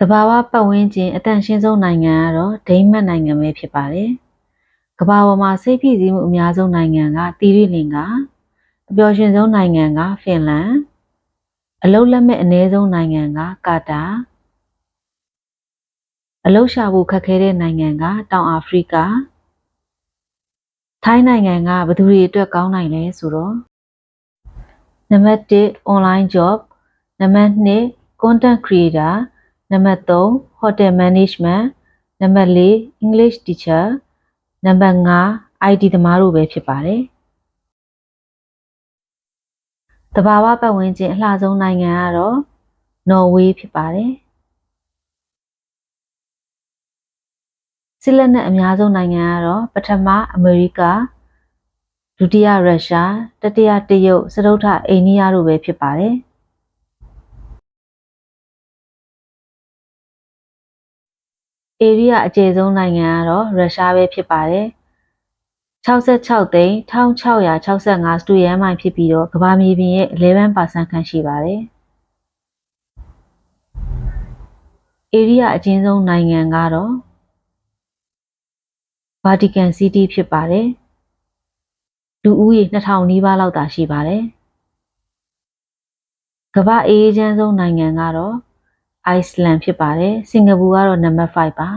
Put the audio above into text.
တဘာဝပတ်ဝန်းကျင်အတန့်ရှင်းဆုံးနိုင်ငံကတော့ဒိန်းမတ်နိုင်ငံပဲဖြစ်ပါတယ်။ကမ္ဘာပေါ်မှာစိတ်ဖိစီးမှုအများဆုံးနိုင်ငံကတီရိလင်္ကာအပျော်ရွှင်ဆုံးနိုင်ငံကဖင်လန်အလုတ်လက်မဲ့အနည်းဆုံးနိုင်ငံကကာတာအလုတ်ရှာဖို့ခက်ခဲတဲ့နိုင်ငံကတောင်အာဖရိကထိုင်းနိုင်ငံကဘယ်သူတွေအတွက်ကောင်းနိုင်လဲဆိုတော့နံပါတ်1 online job နံပါတ်2 content creator နံပါတ်3 hotel management နံပါတ်4 english teacher နံပါတ်5 IT သမားတို့ပဲဖြစ်ပါတယ်တဘာဝပတ်ဝန်းကျင်အလှဆုံးနိုင်ငံကတော့နော်ဝေးဖြစ်ပါတယ်စစ်လက်နက်အများဆုံးနိုင်ငံကတော့ပထမအမေရိကဒုတိယရုရှားတတိယတရုတ်စတုတ္ထအိန္ဒိယတို့ပဲဖြစ်ပါတယ် ဧရိယာအကျယ်ဆုံးနိုင်ငံကတော့ရုရှားပဲဖြစ်ပါတယ်66သိန်း1665စတူရန်မိုင်ဖြစ်ပြီးတော့ကမ္ဘာမြေပြင်ရဲ့11%ခန့်ရှိပါတယ်ဧရိယာအကျဉ်းဆုံးနိုင်ငံကတော့ဗာတီကန်စီးတီးဖြစ်ပါတယ်လူဦးရေ2000နီးပါးလောက်သာရှိပါတယ်ကမ္ဘာအေးချမ်းဆုံးနိုင်ငံကတော့ အိုက်စလန်ဖြစ်ပါတယ်စင်ကာပူကတော့နံပါတ်5ပါ